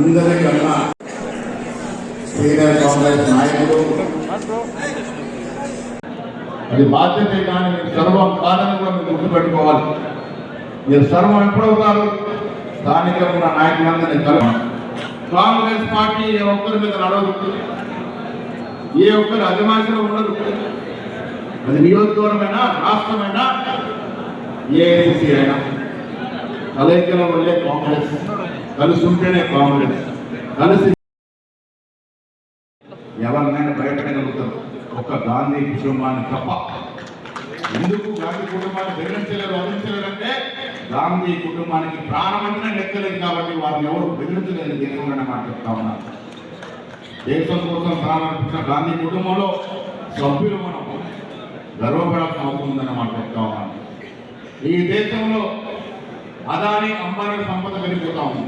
అందరికన్నా సీనియర్ కాంగ్రెస్ నాయకులు. అది బాధ్యత కానీ మీరు సర్వం కాదని కూడా మీరు గుర్తుపెట్టుకోవాలి. మీరు సర్వం ఎప్పుడవుతారు స్థానికంగా ఉన్న నాయకులందరినీ కలవ కాంగ్రెస్ పార్టీ ఏ ఒక్కరి మీద నడవదు. ఏ ఒక్కరి అజమాయిషిలో ఉండదు. అది నియోజకవర్గమైనా రాష్ట్రమైనా? ఏఐసిసి అయినా. కలయికలో ఉండే కాంగ్రెస్. కలిసి ఉంటేనే కాంగ్రెస్ కలిసి ఎవరినైనా బయటగలుగుతారు ఒక గాంధీ కుటుంబాన్ని తప్ప. ఎందుకు గాంధీ కుటుంబాన్ని బెదిరించలేరు వదిలించలేరంటే గాంధీ కుటుంబానికి ప్రాణమంటనే లెక్కలేదు కాబట్టి వారిని ఎవరు బెదిరించలేదు. దేశంలోనే మాట్లాడుతా ఉన్నారు దేశం కోసం ప్రాణం గాంధీ కుటుంబంలో సభ్యులు మనం గర్వపడాల్సిన అవసరం ఉందని మాట ఉన్నాను ఈ దేశంలో అదాని అంబానీ సంపద పెరిగిపోతా ఉంది.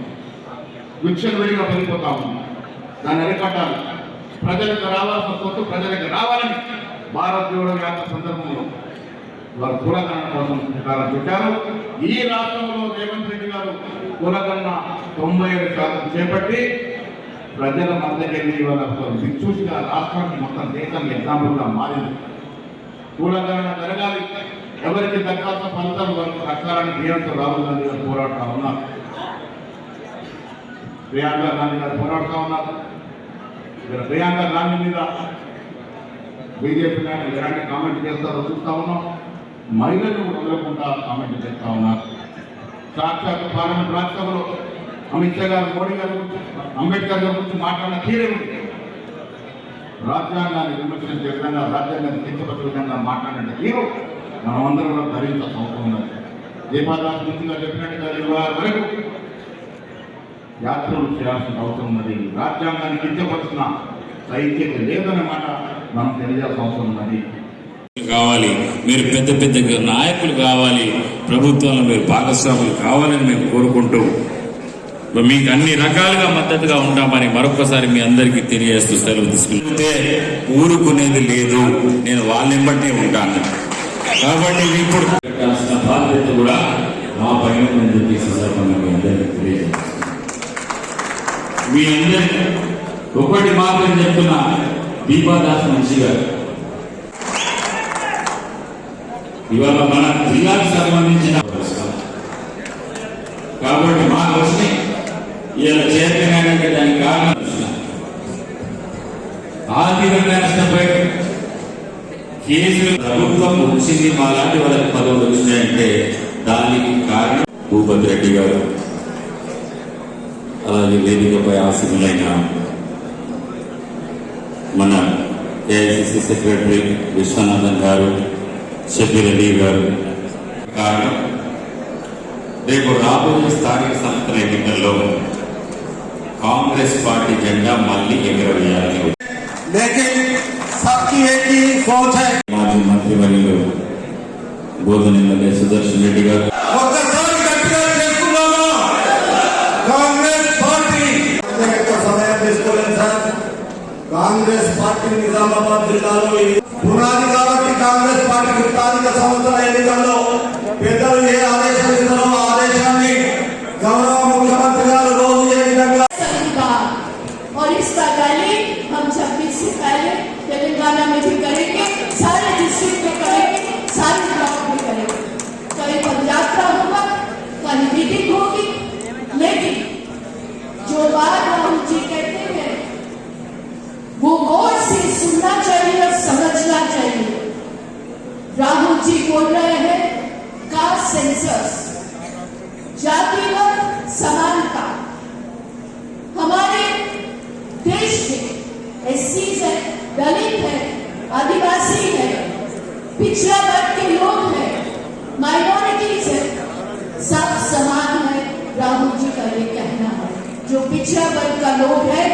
విచ్చలవిడిగా పెరిగిపోతా ఉంది. దాన్ని అరికట్టాలి. ప్రజలకు రావాల్సిన సొత్తు ప్రజలకు రావాలని భారత్ జోడో సందర్భంలో వారు కులగణన కోసం ప్రకారం చుట్టారు ఈ రాష్ట్రంలో రేవంత్ రెడ్డి గారు కులగణన తొంభై ఏడు శాతం చేపట్టి ప్రజల మద్దతు వాళ్ళ దిక్సూచిగా రాష్ట్రానికి మొత్తం దేశానికి ఎగ్జాంపుల్గా మారింది. కులగణన జరగాలి. ఎవరికి దక్కాల్సిన ఫలితాలు వారికి దక్కాలని రేవంత్ రాహుల్ గాంధీ గారు పోరాడుతూ ఉన్నారు. ప్రియాంక గాంధీ గారు పోరాడుతూ ఉన్నారు. ఇక్కడ ప్రియాంక గాంధీ మీద బీజేపీ నాయకులు ఎలాంటి కామెంట్ చేస్తారో చూస్తూ ఉన్నాం. మహిళలు వదలకుండా కామెంట్ చేస్తూ ఉన్నారు. సాక్షాత్ పార్లమెంట్ రాజ్యసభలో అమిత్ షా గారు మోడీ గారి గురించి అంబేద్కర్ గారి గురించి మాట్లాడిన తీరే రాజ్యాంగాన్ని విమర్శించే విధంగా రాజ్యాంగాన్ని కించపరిచే విధంగా మాట్లాడిన తీరు మనమందరం కూడా ధరించాల్సిన అవసరం ఉన్నది. దీపాదాస్ ముందుగా చెప్పినట్టుగా ఇవాళ వరకు యాత్రలు చేయాల్సిన అవసరం ఉన్నది. రాజ్యాంగాన్ని కించపరిచిన సైక్యత లేదన్నమాట మాట మనం తెలియాల్సిన అవసరం ఉన్నది. కావాలి. మీరు పెద్ద పెద్ద నాయకులు కావాలి. ప్రభుత్వంలో మీరు భాగస్వాములు కావాలని మేము కోరుకుంటూ మీకు అన్ని రకాలుగా మద్దతుగా ఉంటామని మరొకసారి మీ అందరికీ తెలియజేస్తూ సెలవు తీసుకుంటే ఊరుకునేది లేదు. నేను వాళ్ళెంబటే ఉంటాను. కాబట్టి ఇప్పుడు బాధ్యత కూడా మా పైన ఉందని మీ అందరికీ తెలియజేస్తాను మీ అందరి ఒకటి మాత్రం చెప్తున్నా దీపాదాస్ మంచి గారు. ఇవాళ మన జిల్లాకు సంబంధించిన కాబట్టి మా వచ్చి ఇలా చేతనైనాక దానికి కారణం కృష్ణ. ఆర్థికంగా నష్టపోయి కేసులు ప్రభుత్వం వచ్చింది. మా లాంటి వాళ్ళకి పదవులు వచ్చినాయంటే దానికి కారణం భూపతి రెడ్డి గారు. అలాగే వేదికపై ఆసీనులైన మన ఏఐసిసి సెక్రటరీ విశ్వనాథన్ గారు షబీర్ అలీ గారు కారణం రేపు రాబోయే స్థానిక సంస్థల ఎన్నికల్లో కాంగ్రెస్ పార్టీ జెండా మళ్ళీ ఎగరవేయాలని ఉంది. लेकिन सबकी एक ही सोच है మాజీ మంత్రివర్యులు బోధనెమ్మెల్యే సుదర్శన్ రెడ్డి గారు ఒక్కసారి కాంగ్రెస్ పార్టీ నిజామాబాద్ జిల్లాలో ఈ పునాది కాబట్టి కాంగ్రెస్ పార్టీ స్థానిక సంస్థల ఎన్నికల్లో పెద్దలు ఏ ఆదేశం ఇస్తారో ఆ ఆదేశాన్ని గౌరవ ముఖ్యమంత్రి గారు రోజు ఏ విధంగా संविधान और इसका रैली हम छब्बीस से पहले तेलंगाना में भी करेंगे सारे डिस्ट्रिक्ट में करेंगे सारे ब्लॉक में करेंगे कहीं पद यात्रा होगा कहीं मीटिंग होगी लेकिन जो बात राहुल जी कहते सुनना चाहिए और समझना चाहिए। राहुल जी बोल रहे हैं कास्ट सेंसस जातिगत समानता। हमारे देश में एस है, दलित है, आदिवासी है, पिछड़ा वर्ग के लोग हैं माइनॉरिटीज है, सब समान है। राहुल जी का ये कहना है, जो पिछड़ा वर्ग का लोग है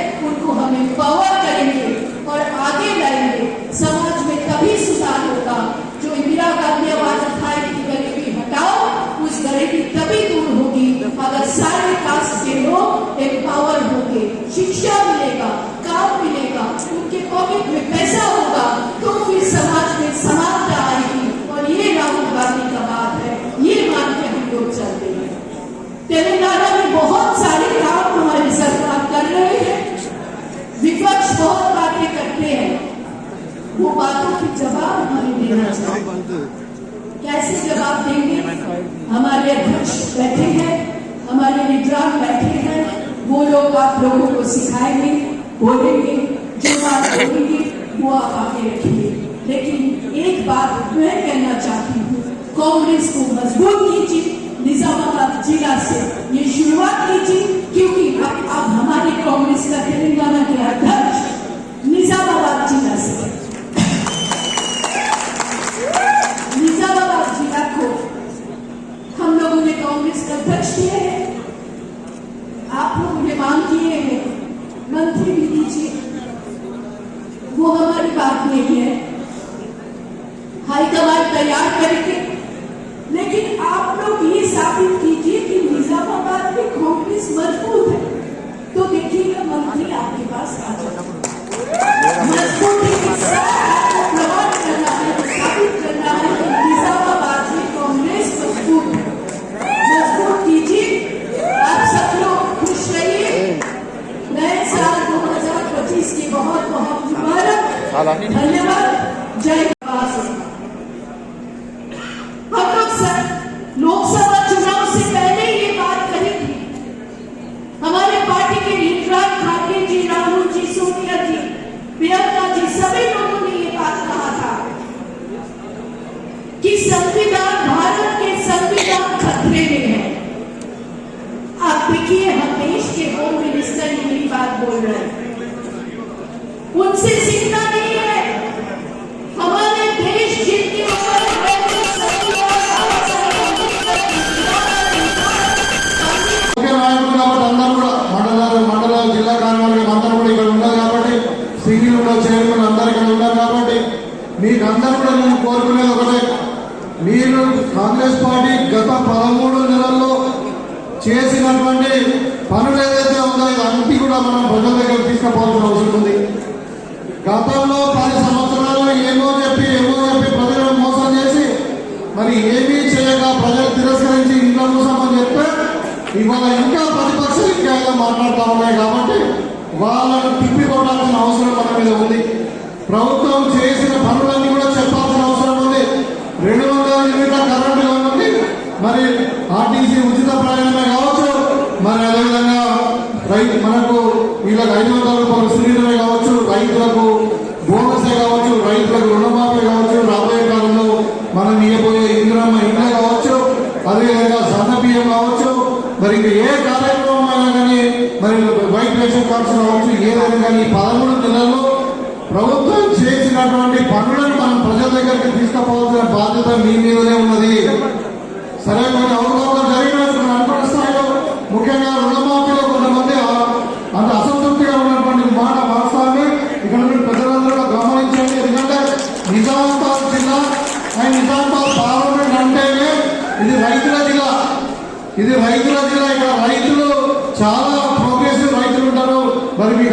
आप लोगों को सिखाएँगे, बोलेंगे जो बात बोलेंगे वो आप आगे रखेंगे। लेकिन एक बात मैं कहना चाहती हूँ, कांग्रेस को मज़बूत कीजिए निजामाबाद जिला से ये शुरुआत कीजिए, क्योंकि अब अब हमारे कांग्रेस का तेलंगाना के अध्यक्ष निजामाबाद जिला से निजामाबाद जिला को हम लोगों ने कांग्रेस का अध्यक्ष किए हैं। लोगों ने मांग किए हैं। मंत्री भी दीजिए। वो हमारी बात नहीं है। हाईकमान तैयार करेंगे Vocês ఎన్నో చెప్పి ఎన్నో చెప్పి ప్రజలను మోసం చేసి మరి ఏమీ చేయక ప్రజలు తిరస్కరించి ఇంట్లో చూసామని చెప్తే ఇవాళ ఇంకా ప్రతిపక్షాలు ఇంకా మాట్లాడుతూ ఉన్నాయి కాబట్టి వాళ్ళను తిప్పి కొట్టాల్సిన అవసరం మన మీద ఉంది. ప్రభుత్వం చేసిన పనులన్నీ కూడా చెప్పాల్సిన అవసరం ఉంది. రెండు వందల యూనిట్ల కరెంటు కావాలి మరి ఆర్టీసీ ఉచిత ప్రయాణమే కావచ్చు. మరి అదేవిధంగా రైతు మనకు వీళ్ళకి ఐదు వందల రూపాయలు సిలిండరే కావచ్చు. రైతులకు బోనసే కావచ్చు రైతులకు రుణమాఫీ కావచ్చు రాబోయే కాలంలో మనం ఇవ్వబోయే ఇంద్రమ్మ ఇండ్ల కావచ్చు అదేవిధంగా సన్న బియ్యం కావచ్చు మరి ఇంకా ఏ కార్యక్రమం అయినా కానీ మరి వైట్ రేషన్ కార్డ్స్ కావచ్చు ఏదైనా కానీ ఈ పదమూడు నెలల్లో ప్రభుత్వం చేసినటువంటి పనులను మనం ప్రజల దగ్గరికి తీసుకుపోవాల్సిన బాధ్యత మీ మీదనే ఉన్నది.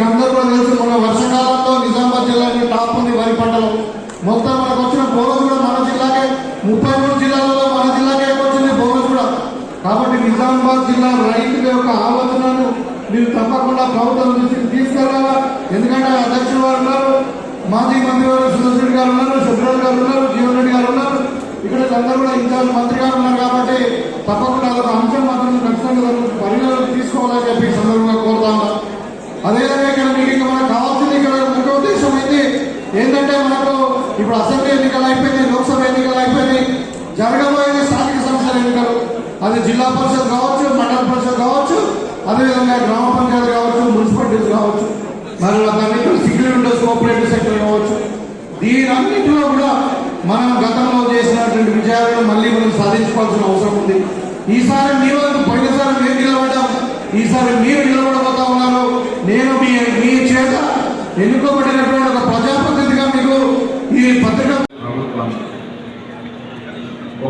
అందరూ కూడా తెలుసు మన వర్షకాలంలో నిజామాబాద్ జిల్లాకి టాప్ ఉంది వరి పంటలో. మొత్తం మనకు వచ్చిన బోనస్ కూడా మన జిల్లాకే ముప్పై మూడు జిల్లాలలో మన జిల్లాకే వచ్చింది బోనస్ కూడా. కాబట్టి నిజామాబాద్ జిల్లా రైతుల యొక్క ఆలోచనను మీరు తప్పకుండా ప్రభుత్వం దృష్టికి తీసుకెళ్ళాలా? ఎందుకంటే అధ్యక్షుడు వారు ఉన్నారు మాజీ మంత్రి వారు సుదర్శన్ గారు ఉన్నారు సుబ్రహ్మణ్య గారు ఉన్నారు జీవన్ రెడ్డి గారు ఉన్నారు. ఇక్కడ అందరూ కూడా ఇన్ఛార్జ్ మంత్రి గారు ఉన్నారు కాబట్టి తప్పకుండా అదొక అంశం మాత్రం ఖచ్చితంగా దాన్ని పరిగణలోకి తీసుకోవాలని చెప్పి ఈ సందర్భంగా కోరుతా ఉన్నాను అదేవిధంగా ఇక్కడ మీకు ఇంకా మనకు కావాల్సింది ఇక్కడ ముఖ్య ఉద్దేశం ఏంటి? ఏంటంటే మనకు ఇప్పుడు అసెంబ్లీ ఎన్నికలు అయిపోయింది లోక్సభ ఎన్నికలు అయిపోయింది జరగబోయేది స్థానిక సంస్థల ఎన్నికలు అది జిల్లా పరిషత్ కావచ్చు మండల పరిషత్ కావచ్చు అదేవిధంగా గ్రామ పంచాయతీ కావచ్చు మున్సిపాలిటీస్ కావచ్చు మరి అన్నింటిలో సిగ్నల్ విండోస్ కోఆపరేటివ్ సెక్టర్ కావచ్చు. దీనన్నింటిలో కూడా మనం గతంలో చేసినటువంటి విజయాలను మళ్ళీ మనం సాధించుకోవాల్సిన అవసరం ఉంది. ఈసారి మీ వరకు పోయినసారి మేము నిలబడ్డాం ఈసారి మీరు నిలబడబోతా ఉన్నారు నేను మీ మీ చేత ఎన్నుకోబడినటువంటి ఒక ప్రజాప్రతినిధిగా మీకు ఈ పత్రిక ప్రభుత్వం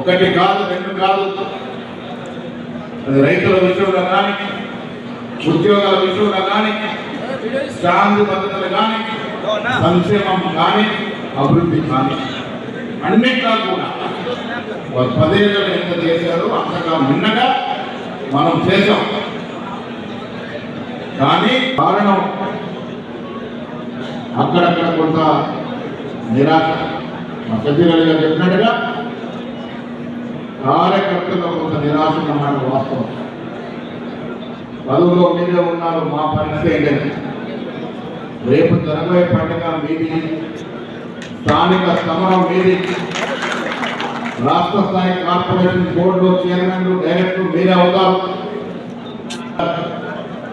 ఒకటి కాదు రెండు కాదు. రైతుల విషయంలో కానీ ఉద్యోగాల విషయంలో కానీ శాంతి పద్ధతులు కానీ సంక్షేమం కానీ అభివృద్ధి కానీ అన్నిట్లో కూడా వారు పదేళ్ళు ఎంత చేశారో అంతగా మిన్నగా మనం చేశాం. కానీ కారణం అక్కడక్కడ కొంత నిరాశ. మా సత్యరాజు గారు చెప్పినట్టుగా కార్యకర్తలు కొంత నిరాశ ఉన్నాడు వాస్తవం. పదవులో మీరే ఉన్నారు మా పరిస్థితి ఏంటంటే రేపు జరగబోయే పండుగ మీది స్థానిక సమరం మీది. రాష్ట్ర స్థాయి కార్పొరేషన్ బోర్డులో చైర్మన్లు డైరెక్టర్ మీరే అవుతారు.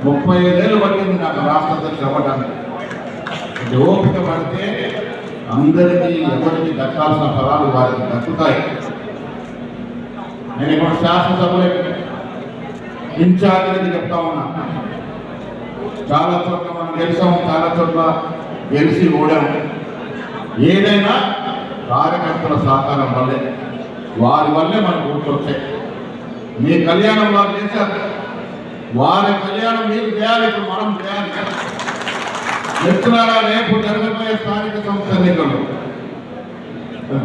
ముప్పై ఐదేళ్ళు పట్టింది నాకు రాష్ట్ర అధ్యక్షులు అవ్వడానికి ఓపిక పడితే అందరికీ ఎవరికి దక్కాల్సిన ఫలాలు వారికి దక్కుతాయి. నేను ఇప్పుడు శాసనసభలో ఇన్ఛార్జ్ చెప్తా ఉన్నా. చాలా చోట్ల మనం గెలిచాం చాలా చోట్ల గెలిచి ఓడాము ఏదైనా కార్యకర్తల సహకారం వల్లే వారి వల్లే మనకు గుర్తొచ్చాయి వచ్చాయి. మీ కళ్యాణం వారు చేశారు. వారి కళ్యాణం మీరు చేయాలి ఇప్పుడు మనం చేయాలి. చెప్తున్నారా రేపు జరగబోయే స్థానిక సంస్థ ఎన్నికలు?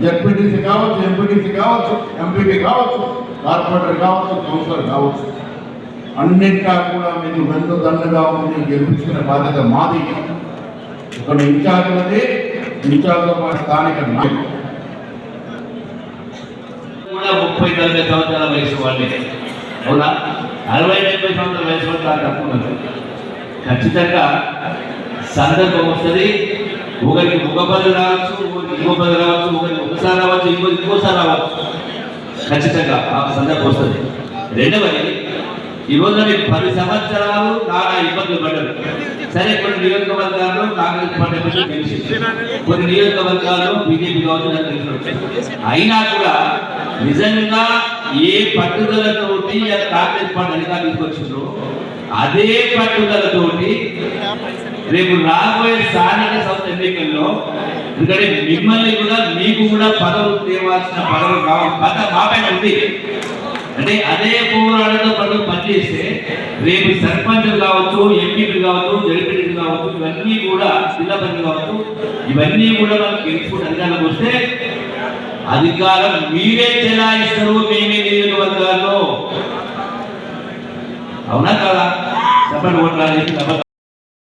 జడ్పీటీసీ కావచ్చు ఎంపీటీసీ కావచ్చు ఎంపీపీ కావచ్చు కార్పొరేటర్ కావచ్చు కౌన్సిలర్ కావచ్చు. అన్నింటా కూడా మీకు వెంట దండగా ఉండి గెలిపించుకునే బాధ్యత మాది. ఇక్కడ ఇన్ఛార్జ్లది ఇన్ఛార్జ్తో పాటు స్థానిక నాయకులు ముప్పై నలభై సంవత్సరాల వయసు వాళ్ళే. అవునా? అరవై డెబ్బై సంవత్సరాల వయసు వాళ్ళు చాలా ఖచ్చితంగా సందర్భం వస్తుంది ఒకరికి ఒక రావచ్చు ఒకరికి ఇంకో రావచ్చు ఒకరికి ఒకసారి రావచ్చు ఇంకోరికి ఇంకోసారి రావచ్చు. ఖచ్చితంగా ఆ సందర్భం వస్తుంది. రెండవది ఈ రోజు పది సంవత్సరాలు నానా ఇబ్బందులు పడ్డారు. సరే కొన్ని నియోజకవర్గాల్లో కాంగ్రెస్ పార్టీ కొన్ని నియోజకవర్గాల్లో బీజేపీ కావచ్చు తెలిసి అయినా కూడా నిజంగా ఏ పట్టుదలతోటి కాంగ్రెస్ పార్టీ అధికారులకు వచ్చిందో అదే పట్టుదలతోటి రేపు రాబోయే స్థానిక సంస్థ ఎన్నికల్లో ఎందుకంటే మిమ్మల్ని కూడా మీకు కూడా పదవులు తేవాల్సిన పదవులు కావాలి పద మా ఉంది. అంటే అదే పోరాటంతో పనులు పనిచేస్తే రేపు సర్పంచ్ కావచ్చు ఎంపీలు కావచ్చు జడ్పీలు కావచ్చు ఇవన్నీ కూడా జిల్లా పనులు కావచ్చు ఇవన్నీ కూడా మనం గెలుచుకుంటే అధికారంలోకి వస్తే అధికారం మీరే చెలాయిస్తారు మేమే నియోజకవర్గాల్లో. అవునా కదా? చెప్పండి ఓట్లాలి